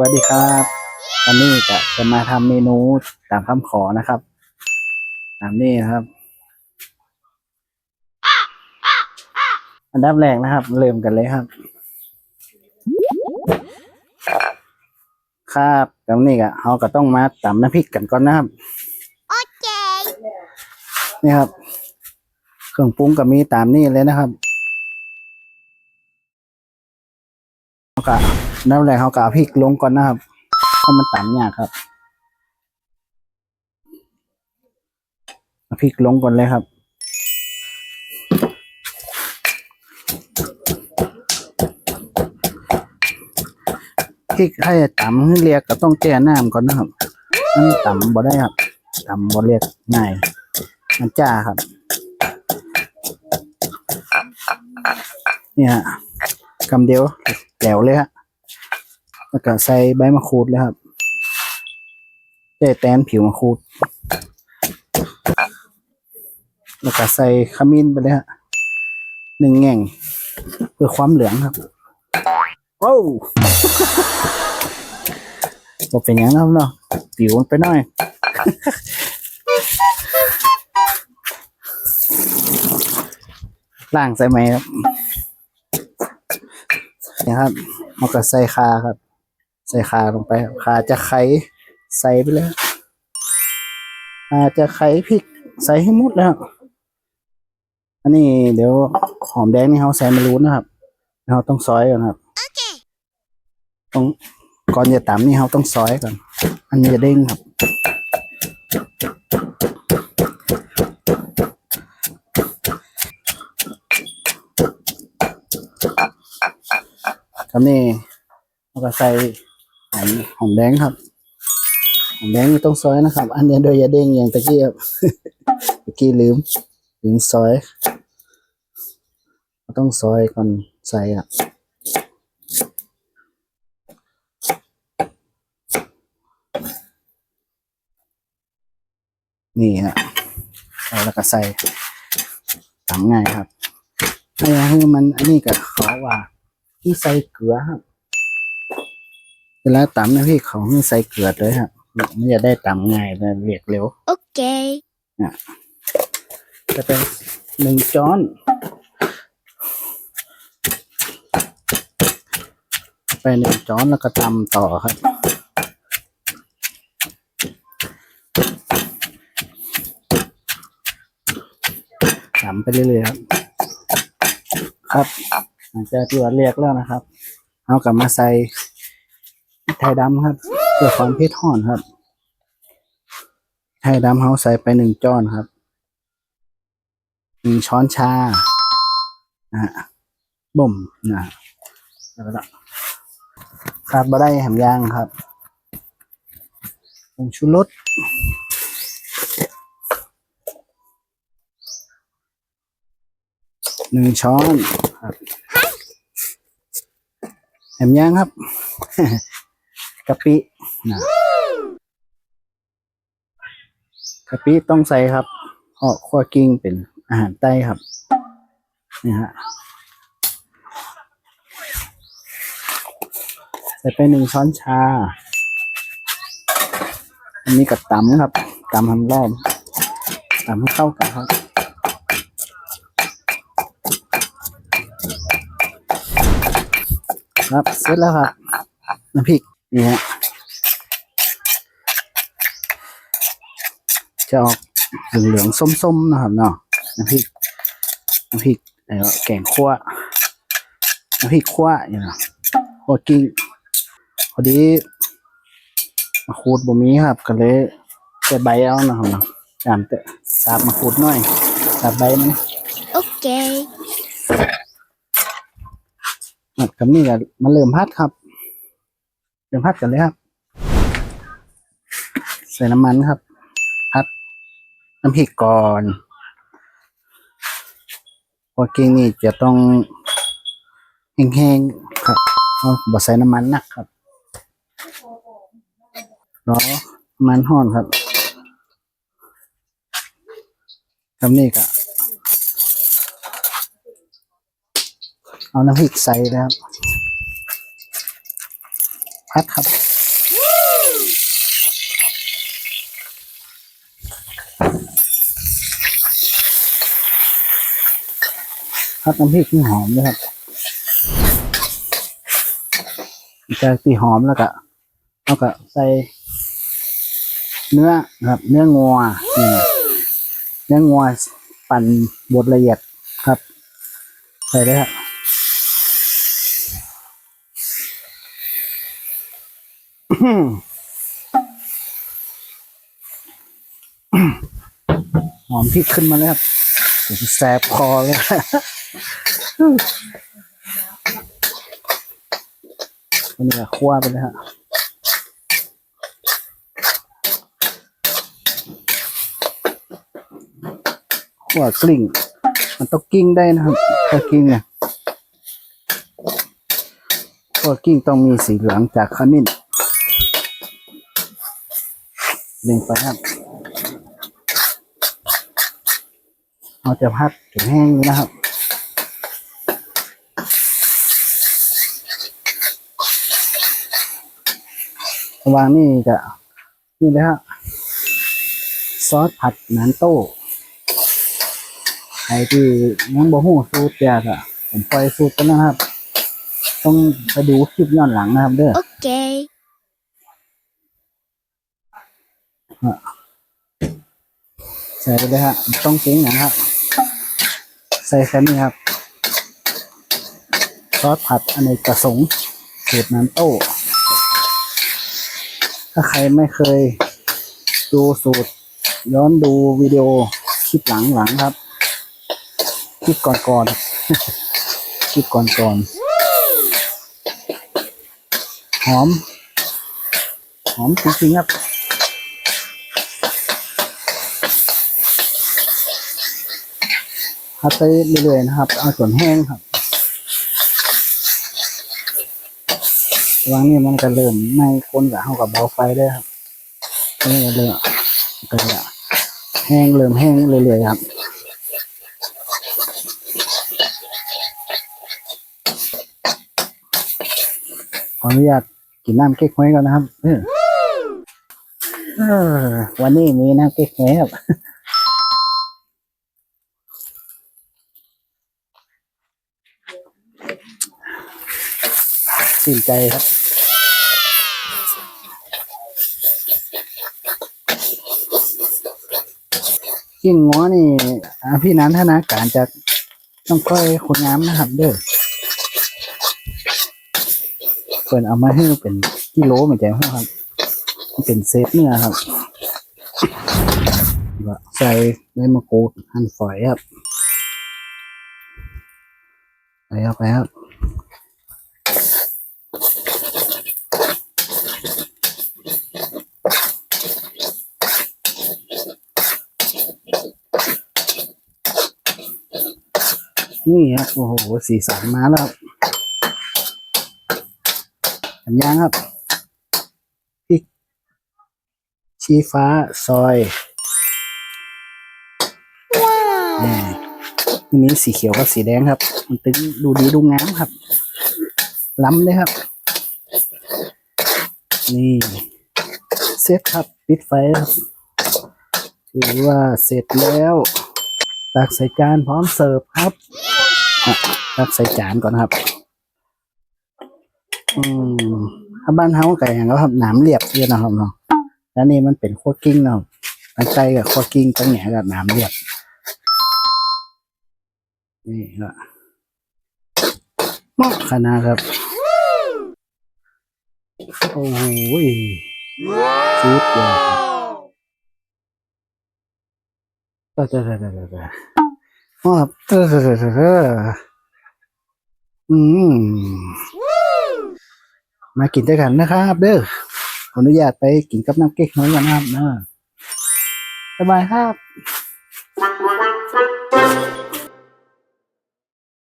วัสดีครับวันนี้จะจะมาทำเมนูตามคำขอนะครับตามนี้นะครับ อันดับแรกนะครับ เริ่มกันเลยครับ ครับตรงนี้ก็เราก็ต้องมาตำน้ำพริกกันก่อนนะครับโอเคนี่ครับ เครื่องปรุงก็มีตามนี้เลยนะครับเขาก็ น้ำแรกเขาก็เอาพริกลงก่อนนะครับเพราะมันต่ำยากครับพริกลงก่อนเลยครับพริกให้ต่ำเรียกก็ต้องแก้น้ำก่อนนะครับมันต่ำบ่ได้ครับต่ำบ่เรียกง่ายมันจ้าครับเนี่ยฮะคำเดียวแหลวเลยฮะ แล้วก็ใส่ใบมะกรูดเลยครับใส่แตนผิวมะกรูด แล้วก็ใส่ขมิ้นไปเลยฮะหนึ่งแง่งเพื่อความเหลืองครับว้าวบอกเป็นอย่างนั้นเนาะผิวมันไปหน่อย ล่างใส่ไหมครับเนี่ยครับเอาก็ใส่คาครับ ใส่คาลงไปคาจะไขใส่ไปเลยครับอาจะไขพริกใส่ให้หมดแล้วอันนี้เดี๋ยวหอมแดงนี่เขาใส่ไม่รู้นะครับเราต้องซอยก่อนครับต้องก่อนจะตำนี่เขาต้องซอยก่อน อันนี้จะเด้งครับครับนี่แล้วก็ใส่ อมหอมแดงครับหอมแดงไม่ต้องซอยนะครับ อันนี้โดยยาเด้งอย่างตะกี้ครับตะกี้ลืมลืมซอยต้องซอยก่อนใส่อะนี่ฮะใส่แล้วก็ใส่ทำง่ายครับให้ให้มันอันนี้ก็ขอว่าที่ใส่เกลือครับ วลาตำนะพี่เขาให้ใส่เกลือเลยครับมันจะได้ตำง่ายและเรียกเร็ว โอเคจะเป็นหนึ่งช้อน ไปหนึ่งช้อนแล้วก็ตำต่อครับตำไปเรื่อยๆครับ ครับหลังจากที่ว่าเรียกแล้วนะครับ เอากลับมาใส่พริก ไทยดำครับเพื่อความเผ็ดห่อนครับ ไทยดำเขาใส่ไปหนึ่งจ้อนครับหนึ่งช้อนชานะฮะบ่มนะแล้วก็ขาดบะได้แหมย่างครับผงชูรสหนึ่งช้อนครับแหมย่างครับ กะปินะกะปิต้องใส่ครับเพราะขั้วกิ้งเป็นอาหารใต้ครับนี่ฮะใส่ไปหนึ่งช้อนชา อันนี้กับตำครับตำทำรอบตำให้เข้ากันครับครับเสร็จแล้วครับน้ำพริก นี่ฮะจะออกเหลืองๆส้มๆนะครับเนาะน้ำพริกน้ำพริกเอ่อแกงคั่วน้ำพริกคั่วอย่างเนาะคั่วกิ้งพอดีมาขูดบ่มีครับก็เลยแต่ใบเอานะครับเนาะตามแต่สาบมาขูดหน่อยสาบใบมันโอเคหมดกับนี่ก็มาเริ่มพัดครับ เริ่มพัดกันเลยครับ ใส่น้ำมันครับ พัดน้ำพริกก่อนพอกิ้งนี่จะต้องแห้งๆครับเอาบ่ใส่น้ำมันนะครับรอมันห้อนครับคำนี้ก็เอาน้ำพริกใส่แล้วครับ พัดครับพัดน้ำพริกที่หอมนะครับจากตีหอมแล้วก็เอาวก็ใส่เนื้อครับ เนื้องัวเนื้องัวปั่นบดละเอียดครับ ใส่ได้ครับ หอมพริกขึ้นมาแล้วครับผมแสบคอเลยอันนี้ก็คั่วไปเลยฮะคั่วกลิ้ง มันต้องกิ้งได้นะครับถ้ากิ้งเนี่ยคั่วกิ้งต้องมีสีเหลืองจากขมิ้น เล็งไปครับเราจะพัดถึงแห้งเลยนะครับระหว่างนี่จะนี่เลยฮะซอสผัดหนานโต้ใครที่ยังบ่หูสูตรยากอะผมปล่อยสูตรกันนะครับ ต้องไปดูคลิปย้อนหลังนะครับเด้อ Okay. ใส่ไปเลยฮะ ต้องเก่งนะครับ ใส่แค่นี้ครับ ซอสผัดอเนกประสงค์สูตรน้ำโต้ถ้าใครไม่เคยดูสูตร ย้อนดูวิดีโอคลิปหลังๆครับ คลิปก่อนๆคลิปก่อนๆหอม หอมจริงๆครับ พัดไปเรื่อยๆนะครับ เอาส่วนแห้งครับวางนี่มันก็เริ่มในคนกับเข้ากับเบาไฟได้ครับนี่ก็เริ่มก็จะแห้งเริ่มแห้งเรื่อยๆครับขออนุญาตกินน้ำเก๊กฮวยก่อนนะครับเออเออวันนี้มีน้ำเก๊กฮวยครับ ชื่นใจครับ กิ้งง้อนี่พี่นันทนาการจากต้องค่อยคนงามนะครับเด้อเปิดเอามาให้เป็นกิโลเหมือนกันครับ เป็นเซฟเนื้อครับใส่ใบมะกรูดหั่นฝอยครับใส่เข้าไปครับ นี่ครับโอ้โหสีสันมาแล้วครับเห็นยังครับพริกชี้ฟ้าซอยนี่ทีนี้สีเขียวกับสีแดงครับ มันตึงดูดีดูงามครับ ล้ำเลยครับ นี่เสร็จครับ ปิดไฟครับถือว่าเสร็จแล้ว ตักใส่จานพร้อมเสิร์ฟครับ อะตักใส่จานก่อนครับ อืมถ้าบ้านเฮาไก่อย่างก็ครับหนามเรียบเรียนะครับเนาะแล้วนี่มันเป็นขั้วกิ้งเนาะตั้งใจกับขั้วกิ้งตั้งแหนกับหนามเรียบ นี่ก็เหมาะขนาดครับ โอ้โหชุดเลยก็จะจะจะจะ อ๋อเอออืมมากินด้วยกันนะครับเด้อขออนุญาตไปกินกับน้ำเก๊กน้อยกันนะครับนะสบายครับ